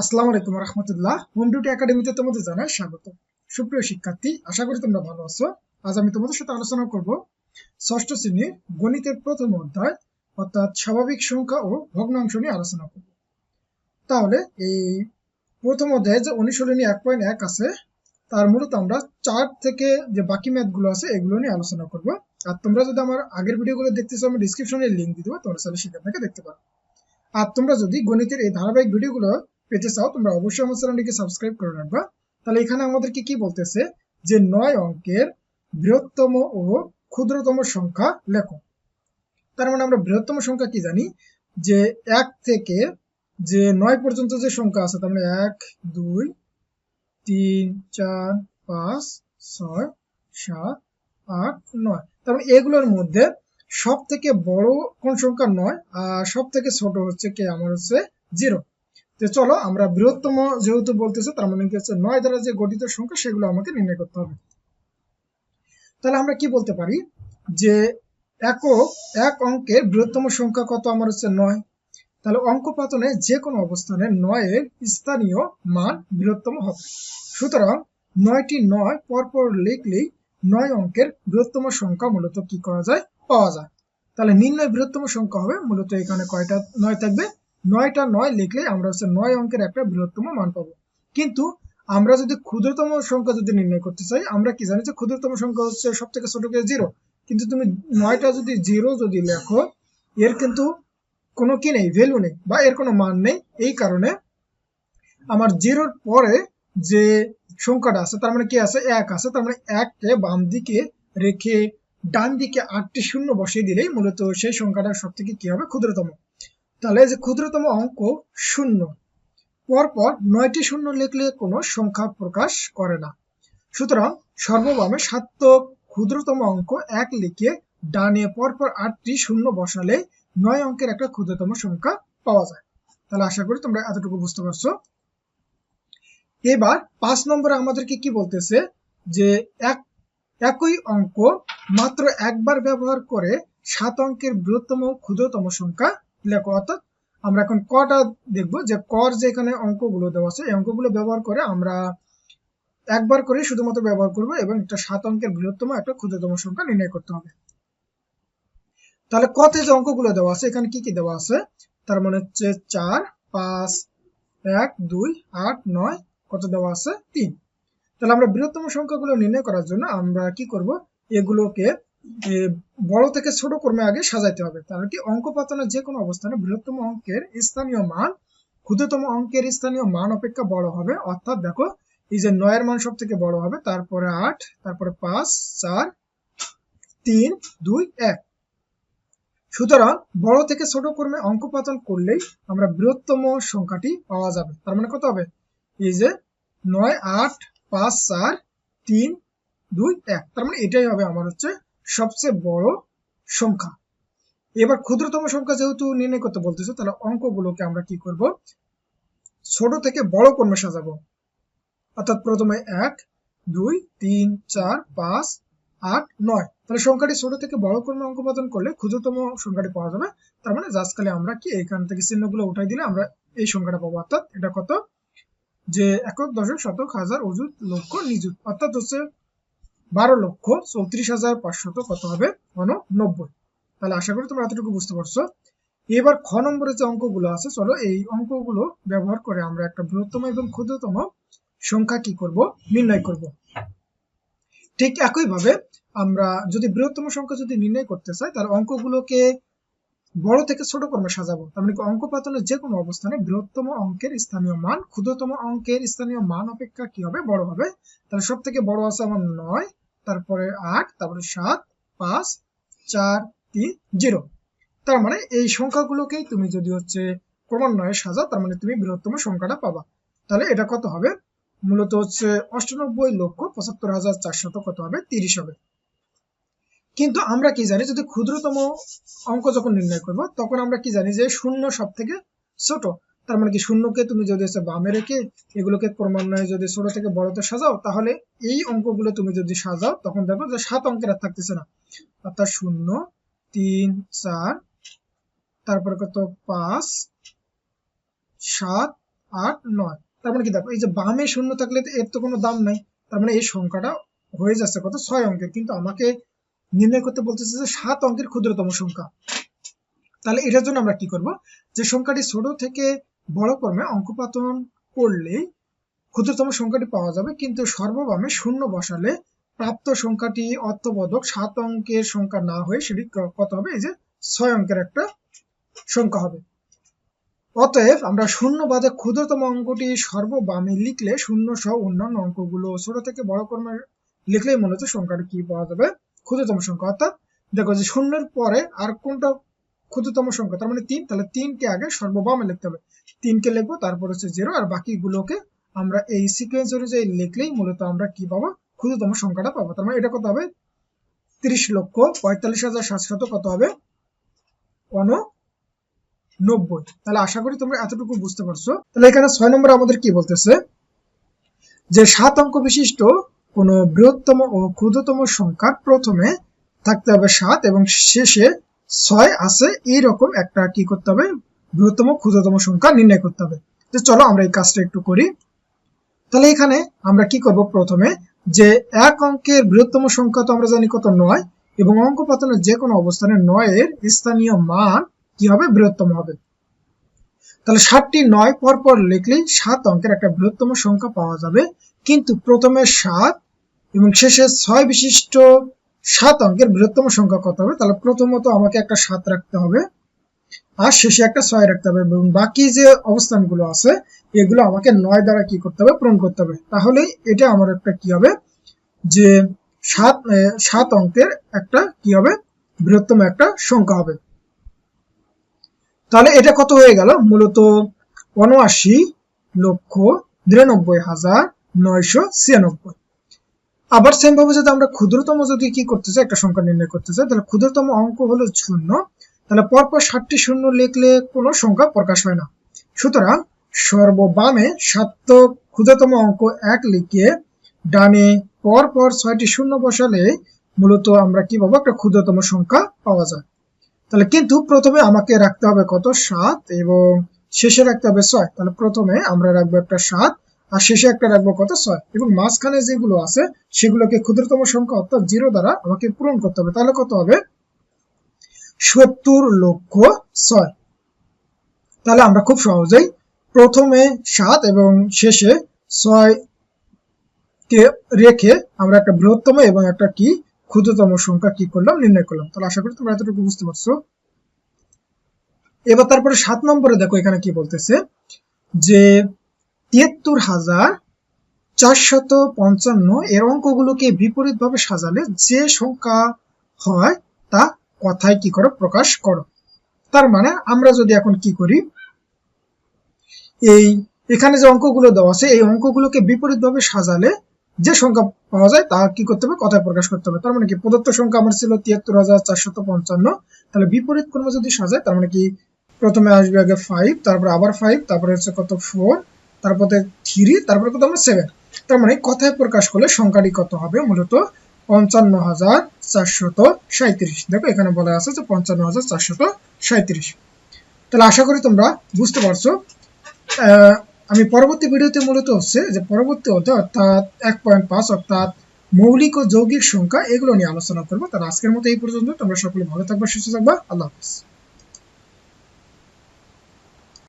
আসসালামু আলাইকুম রহমতুল্লাহ। Home duty একাডেমিতে তোমাদের জানাই স্বাগত। সুপ্রিয় শিক্ষার্থী, আশা করি তোমরা ভালো আছো। আজ আমি তোমাদের সাথে আলোচনা করব ষষ্ঠ শ্রেণির গণিতের প্রথম অধ্যায়, অর্থাৎ স্বাভাবিক সংখ্যা ও ভগ্নাংশ নিয়ে আলোচনা করব। তাহলে এই প্রথম অধ্যায়ে যে অনুশীলনী এক পয়েন্ট এক আছে, তার মূলত আমরা চার থেকে যে বাকি ম্যাথগুলো আছে, এগুলো নিয়ে আলোচনা করব। আর তোমরা যদি আমার আগের ভিডিওগুলো দেখতে চাও আমি ডিসক্রিপশনে লিঙ্ক দিয়ে দেবো তোমরা চাইলে সেখান থেকে দেখতে পারো। আর তোমরা যদি গণিতের এই ধারাবাহিক ভিডিওগুলো পেতে চাও, তোমরা অবশ্যই আমার চ্যানেলটিকে সাবস্ক্রাইব করে রাখবা। তাহলে এখানে আমাদেরকে কি বলতেছে? যে নয় অঙ্কের বৃহত্তম ও ক্ষুদ্রতম সংখ্যা লেখো। তার মানে আমরা বৃহত্তম সংখ্যা কি জানি? যে এক থেকে যে নয় পর্যন্ত যে সংখ্যা আছে, তার মানে এক, দুই, তিন, চার, পাঁচ, ছয়, সাত, আট, নয়। তার মানে এগুলোর মধ্যে সব থেকে বড় কোন সংখ্যা নয়, আর সব থেকে ছোট হচ্ছে কে? আমার হচ্ছে জিরো তো চলো, আমরা বৃহত্তম যেহেতু বলতেছে, তার মানে কি হচ্ছে, নয় দ্বারা যে গঠিত সংখ্যা, সেগুলো আমাকে নির্ণয় করতে হবে। তাহলে আমরা কি বলতে পারি? যে একক, এক অঙ্কের বৃহত্তম সংখ্যা কত? আমার হচ্ছে নয়। তাহলে অঙ্ক পাতনে যে কোনো অবস্থানে নয়ের স্থানীয় মান বৃহত্তম হবে। সুতরাং নয়টি নয় পরপর লিখলেই নয় অঙ্কের বৃহত্তম সংখ্যা মূলত কি করা যায়? পাওয়া যায়। তাহলে নির্ণয় বৃহত্তম সংখ্যা হবে, মূলত এখানে কয়টা নয় থাকবে? নয়টা নয় লিখলে আমরা হচ্ছে নয় অঙ্কের একটা বৃহত্তম মান পাবো। কিন্তু আমরা যদি ক্ষুদ্রতম সংখ্যা যদি নির্ণয় করতে চাই, আমরা কি জানি যে ক্ষুদ্রতম সংখ্যা হচ্ছে সব থেকে ছোট কে জিরো কিন্তু তুমি নয়টা যদি জিরো যদি লেখো, এর কিন্তু কোনো কি নেই ভ্যালু নেই বা এর কোনো মান নেই। এই কারণে আমার জিরোর পরে যে সংখ্যাটা আছে, তার মানে কি আছে? এক আছে। তার মানে এককে বাম দিকে রেখে ডান দিকে আটটি শূন্য বসিয়ে দিলেই মূলত সেই সংখ্যাটা সব থেকে কি হবে? ক্ষুদ্রতম। তাহলে যে ক্ষুদ্রতম অঙ্ক শূন্য। পরপর নয়টি শূন্য লিখলে কোনো সংখ্যা প্রকাশ করে না। সুতরাং সর্ববামে সাত্তক ক্ষুদ্রতম অঙ্ক এক লিখে ডানে পরপর আটটি শূন্য বসালে নয় অঙ্কের একটা ক্ষুদ্রতম সংখ্যা পাওয়া যায়। তাহলে আশা করি তোমরা এতটুকু বুঝতে পারছ। এবার পাঁচ নম্বরে আমাদেরকে কি বলতেছে যে এক, একই অঙ্ক মাত্র একবার ব্যবহার করে সাত অঙ্কের বৃহত্তম ক্ষুদ্রতম সংখ্যা লেখো অর্থাৎ আমরা এখন কটা দেখব যে কর যে এখানে অঙ্কগুলো দেওয়া আছে, এই অঙ্কগুলো ব্যবহার করে আমরা একবার করে শুধুমাত্র ব্যবহার করব এবং একটা সাত অঙ্কের বৃহত্তম, একটা ক্ষুদ্রতম সংখ্যা নির্ণয় করতে হবে। তাহলে কতে যে অঙ্কগুলো দেওয়া আছে, এখানে কি কি দেওয়া আছে? তার মানে হচ্ছে চার, পাঁচ, এক, দুই, আট, নয়, কত দেওয়া আছে? তিন। তাহলে আমরা বৃহত্তম সংখ্যাগুলো নির্ণয় করার জন্য আমরা কি করব? এগুলোকে বড় থেকে ছোট ক্রমে আগে সাজাইতে হবে। তাহলে কি অঙ্ক পাতনের যে কোনো অবস্থানে বৃহত্তম অঙ্কের স্থানীয় মান, ক্ষুদ্রতম অঙ্কের স্থানীয় মান অপেক্ষা বড় হবে। অর্থাৎ দেখো, এই যে নয়ের মান সব থেকে বড় হবে, তারপরে আট, তারপরে পাঁচ, চার, তিন, দুই, এক। সুতরাং বড় থেকে ছোট ক্রমে অঙ্ক পাতন করলেই আমরা বৃহত্তম সংখ্যাটি পাওয়া যাবে। তার মানে কত হবে? এই যে নয়, আট, পাঁচ, চার, তিন, দুই, এক। তার মানে এটাই হবে আমার হচ্ছে সবচেয়ে বড় সংখ্যা। এবার ক্ষুদ্রতম সংখ্যা যেহেতু নির্ণয় করতে বলতেছে, তাহলে অঙ্কগুলোকে আমরা কি করব? ছোট থেকে বড় কর্মে সাজাবো। অর্থাৎ প্রথমে এক, দুই, তিন, চার, পাঁচ, আট, নয়। তাহলে সংখ্যাটি ছোট থেকে বড় কর্মে অঙ্ক উৎপাদন করলে ক্ষুদ্রতম সংখ্যাটি পাওয়া যাবে তার মানে জাস্টকালে আমরা কি এখান থেকে চিহ্নগুলো উঠাই দিলে আমরা এই সংখ্যাটা পাবো। অর্থাৎ এটা কত? যে একক দশক শতক হাজার অযুত লক্ষ নিযুত। অর্থাৎ হচ্ছে বারো লক্ষ চৌত্রিশ হাজার পাঁচশত কত হবে? নব্বই। তাহলে আশা করি তোমরা এতটুকু বুঝতে পারছ। এবার খ নম্বরে যে অঙ্কগুলো আছে, চলো এই অঙ্কগুলো ব্যবহার করে আমরা একটা বৃহত্তম এবং ক্ষুদ্রতম সংখ্যা কি করব? নির্ণয় করব। ঠিক একইভাবে আমরা যদি বৃহত্তম সংখ্যা যদি নির্ণয় করতে চাই, তাহলে অঙ্কগুলোকে বড় থেকে ছোট ক্রমে সাজাবো। তার মানে অঙ্ক পাতনের যে কোনো অবস্থানে বৃহত্তম অঙ্কের স্থানীয় মান, ক্ষুদ্রতম অঙ্কের স্থানীয় মান অপেক্ষা কি হবে? বড় হবে। তাহলে সব থেকে বড় আছে আমার নয় তারপরে আট, তারপরে সাত, পাঁচ, চার, তিন, জিরো। তার মানে এই সংখ্যাগুলোকেই তুমি যদি হচ্ছে ক্রমান্বয়ে সাজা তার মানে তুমি বৃহত্তম সংখ্যাটা পাবা। তাহলে এটা কত হবে? মূলত হচ্ছে অষ্টানব্বই লক্ষ পঁচাত্তর হাজার চারশত কত হবে? তিরিশ হবে। কিন্তু আমরা কি জানি, যদি ক্ষুদ্রতম অঙ্ক যখন নির্ণয় করব, তখন আমরা কি জানি যে শূন্য সব থেকে ছোট। তার মানে কি শূন্যকে তুমি যদি হচ্ছে বামে রেখে এগুলোকে ক্রমান্বয়ে যদি ছোট থেকে বড়তে সাজাও, তাহলে এই অঙ্কগুলো তুমি যদি সাজাও, তখন দেখো যে সাত অঙ্কের আর থাকতেছে না। অর্থাৎ শূন্য, তিন, চার, তারপরে কত? পাঁচ, সাত, আট, নয়। তার মানে কি দেখো, এই যে বামে শূন্য থাকলে তো এর তো কোনো দাম নাই। তার মানে এই সংখ্যাটা হয়ে যাচ্ছে কত? ছয় অঙ্কের। কিন্তু আমাকে নির্ণয় করতে বলতেছে যে সাত অঙ্কের ক্ষুদ্রতম সংখ্যা। তাহলে এটার জন্য আমরা কি করব? যে সংখ্যাটি ছোট থেকে বড় কর্মে অঙ্কপাতন করলেই ক্ষুদ্রতম সংখ্যাটি পাওয়া যাবে, কিন্তু সর্ববামে শূন্য বসালে প্রাপ্ত সংখ্যাটি অর্থবোধক সাত অঙ্কের সংখ্যা না হয়ে সেটি কত হবে? এই যে ছয় অঙ্কের একটা সংখ্যা হবে। অতএব আমরা শূন্য বাদে ক্ষুদ্রতম অঙ্কটি সর্ববামে লিখলে শূন্য সহ অন্যান্য অঙ্কগুলো ছোট থেকে বড় কর্মে লিখলেই হচ্ছে সংখ্যাটি কি পাওয়া যাবে? ক্ষুদ্রতম সংখ্যা। অর্থাৎ দেখো যে শূন্যের পরে আর কোনটা ক্ষুদ্রতম সংখ্যা, তার মানে তিন, তাহলে তিনকে আগে সর্ববামে লিখতে হবে। তিনকে লিখব, তারপর হচ্ছে জিরো আর বাকিগুলোকে আমরা এই সিকোয়েন্স অনুযায়ী লিখলেই মূলত আমরা কি পাবো? ক্ষুদ্রতম সংখ্যাটা পাবো। তার মানে এটা কত হবে? তিরিশ লক্ষ পঁয়তাল্লিশ হাজার সাতশত কত হবে? অন নব্বই তাহলে আশা করি তোমরা এতটুকু বুঝতে পারছ। তাহলে এখানে ছয় নম্বর আমাদের কি বলতেছে? যে সাত অঙ্ক বিশিষ্ট কোন বৃহত্তম ও ক্ষুদ্রতম সংখ্যার প্রথমে থাকতে হবে সাত এবং শেষে ছয় আছে, এইরকম একটা কি করতে হবে? বৃহত্তম, ক্ষুদ্রতম সংখ্যা নির্ণয় করতে হবে। তো চলো আমরা এই কাজটা একটু করি। তাহলে এখানে আমরা কি করব প্রথমে? যে এক অঙ্কের বৃহত্তম সংখ্যা তো আমরা জানি কত? নয়। এবং অঙ্ক পাতনের যে কোনো অবস্থানে নয়ের স্থানীয় মান কি হবে? বৃহত্তম হবে। তাহলে ষাটটি নয় পর পর লিখলেই সাত অঙ্কের একটা বৃহত্তম সংখ্যা পাওয়া যাবে। কিন্তু প্রথমে সাত এবং শেষে ছয় বিশিষ্ট সাত অঙ্কের বৃহত্তম সংখ্যা কত হবে? তাহলে প্রথমত আমাকে একটা সাত রাখতে হবে, আর শেষে একটা ছয় রাখতে হবে, এবং বাকি যে অবস্থানগুলো আছে, এগুলো আমাকে নয় দ্বারা কি করতে হবে? পূরণ করতে হবে। তাহলে এটা আমার একটা কি হবে? যে সাত সাত অঙ্কের একটা কি হবে? বৃহত্তম একটা সংখ্যা হবে। তাহলে এটা কত হয়ে গেল? মূলত উনআশি লক্ষ নিরানব্বই হাজার নয়শো ছিয়ানব্বই। আবার সেম ভাবে যদি আমরা ক্ষুদ্রতম যদি কি করতে চাই, একটা সংখ্যা নির্ণয় করতে চাই, তাহলে ক্ষুদ্রতম অঙ্ক হলো শূন্য। তাহলে পরপর ষাটটি শূন্য লিখলে কোনো সংখ্যা প্রকাশ হয় না। সুতরাং সর্ববামে সাত ক্ষুদ্রতম অঙ্ক এক লিখে ডানে পর পর ছয়টি শূন্য বসালে মূলত আমরা কি পাবো? একটা ক্ষুদ্রতম সংখ্যা পাওয়া যায়। তাহলে কিন্তু প্রথমে আমাকে রাখতে হবে কত? সাত এবং শেষে রাখতে হবে ছয়। তাহলে প্রথমে আমরা রাখব একটা সাত আর শেষে একটা রাখব কত ছয়। এবং মাঝখানে যেগুলো আছে, সেগুলোকে ক্ষুদ্রতম সংখ্যা অর্থাৎ জিরো দ্বারা আমাকে পূরণ করতে হবে। তাহলে কত হবে? সত্তর লক্ষ ছয়। তাহলে আমরা খুব সহজেই প্রথমে সাত এবং শেষে ছয় কে রেখে আমরা একটা বৃহত্তম এবং একটা কি ক্ষুদ্রতম সংখ্যা কি করলাম, নির্ণয় করলাম। তাহলে আশা করি তোমরা এতটুকু বুঝতে পারছ। এবার তারপরে সাত নম্বরে দেখো এখানে কি বলতেছে যে তিয়াত্তর হাজার চারশত পঞ্চান্ন এর অঙ্কগুলোকে বিপরীত ভাবে সাজালে যে সংখ্যা হয় তা কথায় কি করো, প্রকাশ করো। তার মানে আমরা যদি এখন কি করি, এই এখানে যে অঙ্কগুলো দেওয়া আছে, এই অঙ্কগুলোকে বিপরীত ভাবে সাজালে যে সংখ্যা পাওয়া যায় তা কি করতে হবে, কথায় প্রকাশ করতে হবে। তার মানে কি প্রদত্ত সংখ্যা আমার ছিল তিয়াত্তর হাজার চারশত পঞ্চান্ন। তাহলে বিপরীত ক্রমে যদি সাজায়, তার মানে কি প্রথমে আসবে আগে ফাইভ তারপরে আবার ফাইভ তারপরে হচ্ছে কত ফোর তারপরে থ্রি তারপরে কত আমরা সেভেন তার মানে কথায় প্রকাশ করলে সংখ্যাটি কত হবে? মূলত পঞ্চান্ন হাজার চারশত সাঁত্রিশ দেখো এখানে বলা আছে যে পঞ্চান্ন হাজার চারশত সাঁত্রিশ তাহলে আশা করি তোমরা বুঝতে পারছ। আমি পরবর্তী ভিডিওতে মূলত হচ্ছে যে পরবর্তী অধ্যায় অর্থাৎ এক পয়েন্ট পাঁচ অর্থাৎ মৌলিক ও যৌগিক সংখ্যা এগুলো নিয়ে আলোচনা করব। তাহলে আজকের মতো এই পর্যন্ত। তোমরা সকলে ভালো থাকবা, সুস্থ থাকবা। আল্লাহ হাফিজ।